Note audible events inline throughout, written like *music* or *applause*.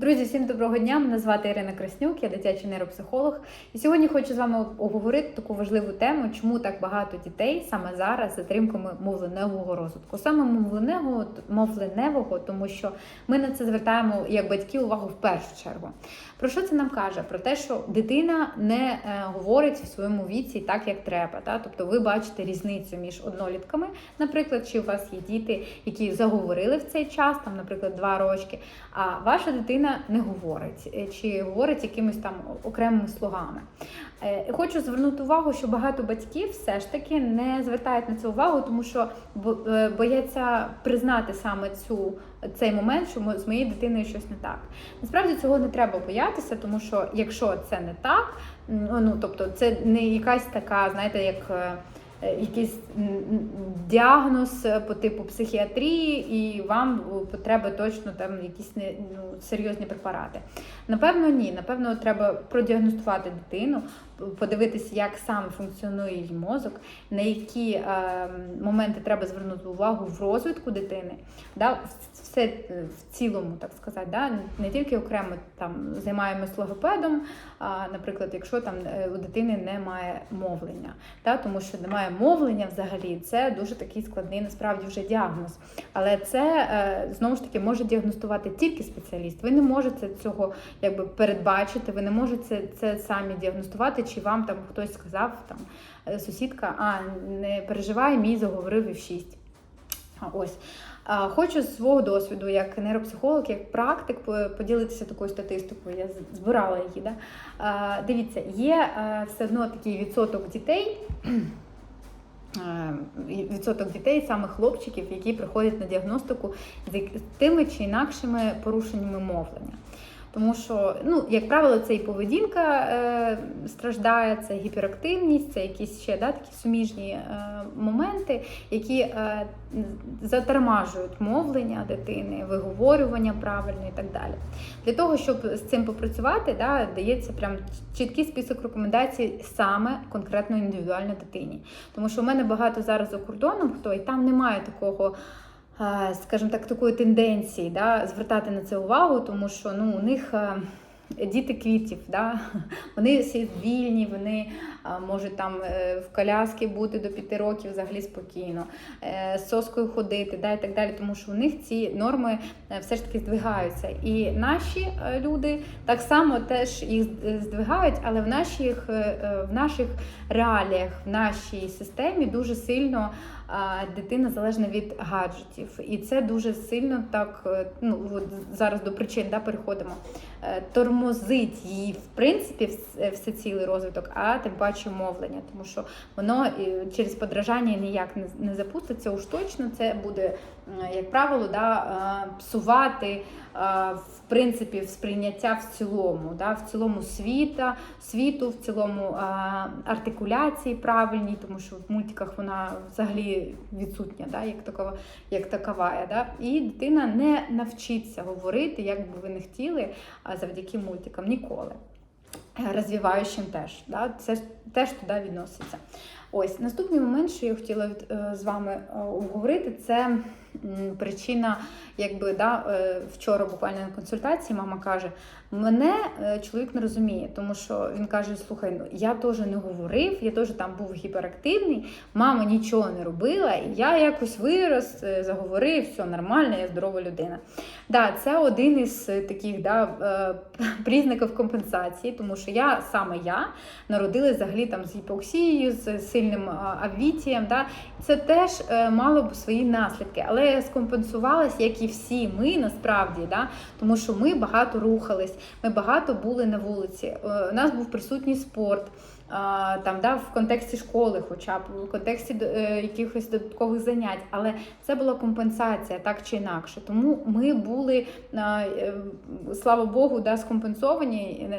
Друзі, всім доброго дня! Мене звати Ірина Краснюк, я дитячий нейропсихолог. І сьогодні хочу з вами обговорити таку важливу тему, чому так багато дітей саме зараз затримками мовленевого розвитку. Саме мовленевого, мовленевого, тому що ми на це звертаємо як батьки увагу в першу чергу. Про що це нам каже? Про те, що дитина не е, говорить в своєму віці так, як треба. Та? Тобто ви бачите різницю між однолітками, наприклад, чи у вас є діти, які заговорили в цей час, там, наприклад, два рочки, а ваша дитина не говорить, е, чи говорить якимись там окремими слогами. Е, Хочу звернути увагу, що багато батьків все ж таки не звертають на це увагу, тому що е, бояться признати саме цю цей момент, що з моєю дитиною щось не так. Насправді цього не треба боятися, тому що якщо це не так, ну тобто це не якась така, знаєте, як. Е, Якийсь діагноз по типу психіатрії, і вам е, треба точно там якісь не ну, серйозні препарати. Напевно, ні. Напевно, треба продіагностувати дитину, подивитися, як саме функціонує її мозок, на які е, моменти треба звернути увагу в розвитку дитини, да, все е, в цілому, так сказати, да, не тільки окремо там займаємось логопедом, а, наприклад, якщо там е, у дитини немає мовлення, да, тому що немає мовлення взагалі, це дуже такий складний насправді вже діагноз. Але це е, знову ж таки може діагностувати тільки спеціаліст. Ви не можете цього якби передбачити, ви не можете це, це самі діагностувати, чи вам там хтось сказав, там е, сусідка, а не переживай, мій заговорив і в 6. Ось. Хочу з свого досвіду, як нейропсихолог, як практик, поділитися такою статистикою. Я збирала її. Да? Дивіться, є е, все одно такий відсоток дітей. *clears throat* е, Відсоток дітей, саме хлопчиків, які приходять на діагностику з тими чи інакшими порушеннями мовлення. Тому що, ну, як правило, це і поведінка е, страждає, це гіперактивність, це якісь ще да, такі суміжні е, моменти, які е, затормажують мовлення дитини, виговорювання правильно і так далі. Для того, щоб з цим попрацювати, да, дається прям чіткий список рекомендацій саме конкретно індивідуально дитині. Тому що в мене багато зараз за кордоном хто, і там немає такого. Е, Скажімо так, такої тенденції да, звертати на це увагу, тому що ну, у них е, діти квітів, да? *laughs* вони всі вільні, вони а, можуть там е, в коляски бути до 5 років взагалі спокійно, е, з соскою ходити, да, і так далі, тому що у них ці норми е, все ж таки здвигаються. І наші е, люди так само теж їх е, здвигають, але в наших, е, е, в наших реаліях, в нашій системі дуже сильно дитина залежна від гаджетів. І це дуже сильно так, е, ну от зараз до причин да, переходимо. е, Тормозить її, в принципі, все цілий розвиток, а тим паче мовлення, тому що воно е, через подражання ніяк не, запуститься. Уж точно це буде, е, як правило, да, е, псувати е, в принципі сприйняття в цілому, да, в цілому світа, світу, в цілому е, артикуляції правильній, тому що в мультиках вона взагалі відсутня, да, як такова, як такова. Да? І дитина не навчиться говорити, як би ви не хотіли, завдяки мультикам ніколи. Е, Розвиваючим теж. Да? Це теж туди відноситься. Ось наступний момент, що я хотіла е, з вами е, обговорити, це причина, якби да, е, вчора буквально на консультації мама каже: мене чоловік не розуміє, тому що він каже: Слухай, ну я теж не говорив, я теж там був гіперактивний, мама нічого не робила, і я якось вирос, заговорив, все нормально, я здорова людина. Да, це один із таких да, *laughs* признаків компенсації, тому що я саме я народилась взагалі там з гіпоксією, з сильним авітієм. Да? Це теж е, мало б свої наслідки, але скомпенсувалась, як і всі ми насправді, да? тому що ми багато рухались, ми багато були на вулиці. Е, У нас був присутній спорт. Там да, в контексті школи, хоча б в контексті е, якихось додаткових занять, але це була компенсація так чи інакше. Тому ми були, е, е, слава Богу, да, скомпенсовані.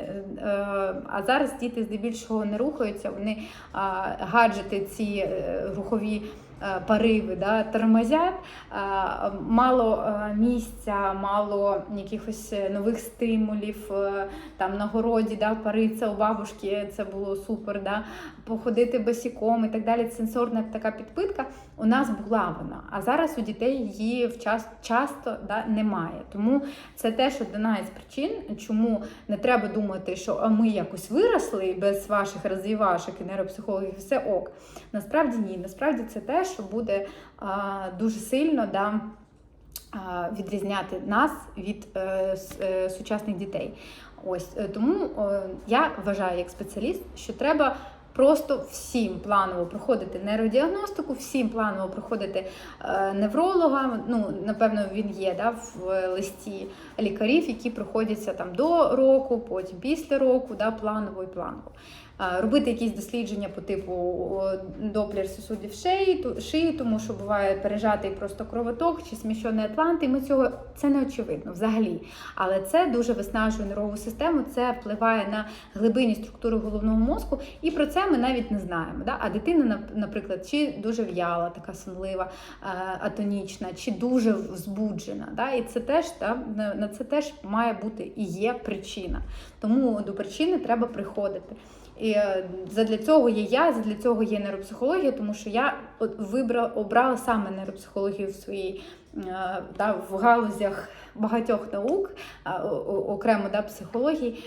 А зараз діти здебільшого не рухаються. Вони гаджети ці рухові пориви да, тормозять, е, мало е, місця, мало якихось е, нових стимулів, е, там на городі, да, париться у бабушки, це було супер, да, походити босиком і так далі. Сенсорна така підпитка у нас була вона, а зараз у дітей її вчас, часто да, немає. Тому це теж одна із причин, чому не треба думати, що ми якось виросли без ваших розвивашок і нейропсихологів все ок. Насправді ні. Насправді це те, що буде дуже сильно да, відрізняти нас від е, е, сучасних дітей. Ось е, тому я вважаю як спеціаліст, що треба. Просто всім планово проходити нейродіагностику, всім планово проходити невролога. Ну, напевно, він є да, в листі лікарів, які проходяться там до року, потім після року, да, планово і планово. Е, Робити якісь дослідження по типу о, доплер сосудів шиї, шиї, тому що буває пережатий просто кровоток чи сміщений атлант, і ми цього це не очевидно взагалі. Але це дуже виснажує нервову систему, це впливає на глибинні структури головного мозку, і про це ми навіть не знаємо. Да? А дитина, наприклад, чи дуже в'яла, така сонлива, е, атонічна, чи дуже збуджена. Да? І це теж да, на це теж має бути і є причина. Тому до причини треба приходити. І е, задля цього є я, задля цього є нейропсихологія, тому що я вибрала обрала саме нейропсихологію в своїй да, в галузях багатьох наук, о- окремо да, психології,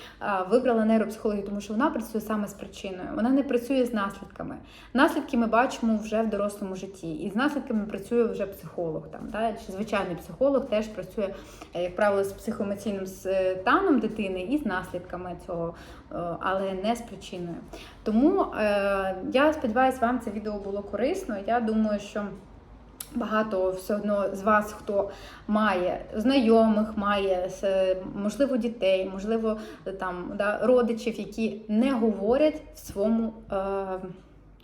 вибрала нейропсихологію, тому що вона працює саме з причиною. Вона не працює з наслідками. Наслідки ми бачимо вже в дорослому житті, і з наслідками працює вже психолог. Там, да, чи звичайний психолог теж працює, е, як правило, з психоемоційним станом дитини і з наслідками цього, е, але не з причиною. Тому е, я сподіваюся, вам це відео було корисно. Я думаю, що. Багато все одно з вас, хто має знайомих, має можливо дітей, можливо, там да, родичів, які не говорять в своєму е,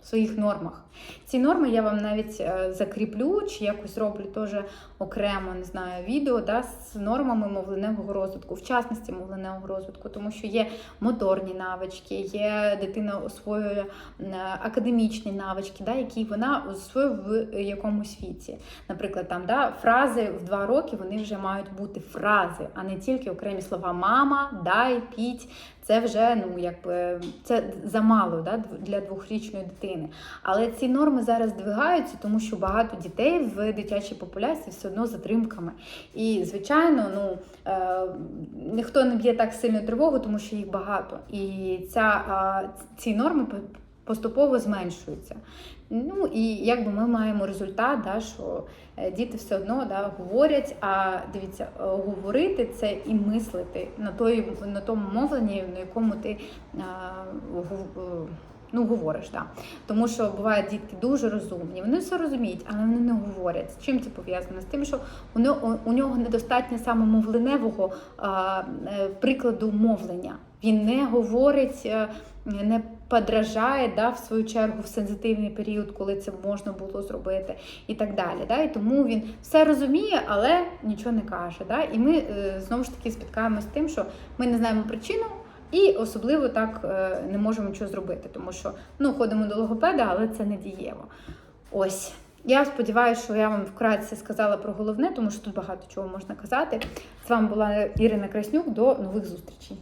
своїх нормах. Ці норми я вам навіть е, закріплю чи якось роблю теж окремо, не знаю, відео да, з нормами мовленевого розвитку, в частності мовленевого розвитку, тому що є моторні навички, є дитина освоює е, академічні навички, да, які вона освоює в якомусь віці. Наприклад, там да, фрази в два роки вони вже мають бути фрази, а не тільки окремі слова мама, дай, піть. Це вже ну якби це замало да, для двохрічної дитини. Але ці норми зараз двигаються, тому що багато дітей в дитячій популяції все одно затримками. І звичайно, ну е, ніхто не б'є так сильно тривогу, тому що їх багато. І ця, е, ці норми поступово зменшуються. Ну і якби ми маємо результат, да, що е, діти все одно да, говорять. А дивіться, е, говорити це і мислити на той, на тому мовленні, на якому ти а, е, ну, говориш. Да. Тому що бувають дітки дуже розумні, вони все розуміють, але вони не говорять. З чим це пов'язано? З тим, що у нього, у нього недостатньо саме мовленевого а, прикладу мовлення. Він не говорить, не подражає да, в свою чергу в сенситивний період, коли це можна було зробити, і так далі. Да? І тому він все розуміє, але нічого не каже. Да? І ми е, знову ж таки спіткаємося з тим, що ми не знаємо причину. І особливо так е, не можемо нічого зробити, тому що ну ходимо до логопеда, але це не дієво. Ось. Я сподіваюся, що я вам вкратце сказала про головне, тому що тут багато чого можна казати. З вами була Ірина Краснюк. До нових зустрічей.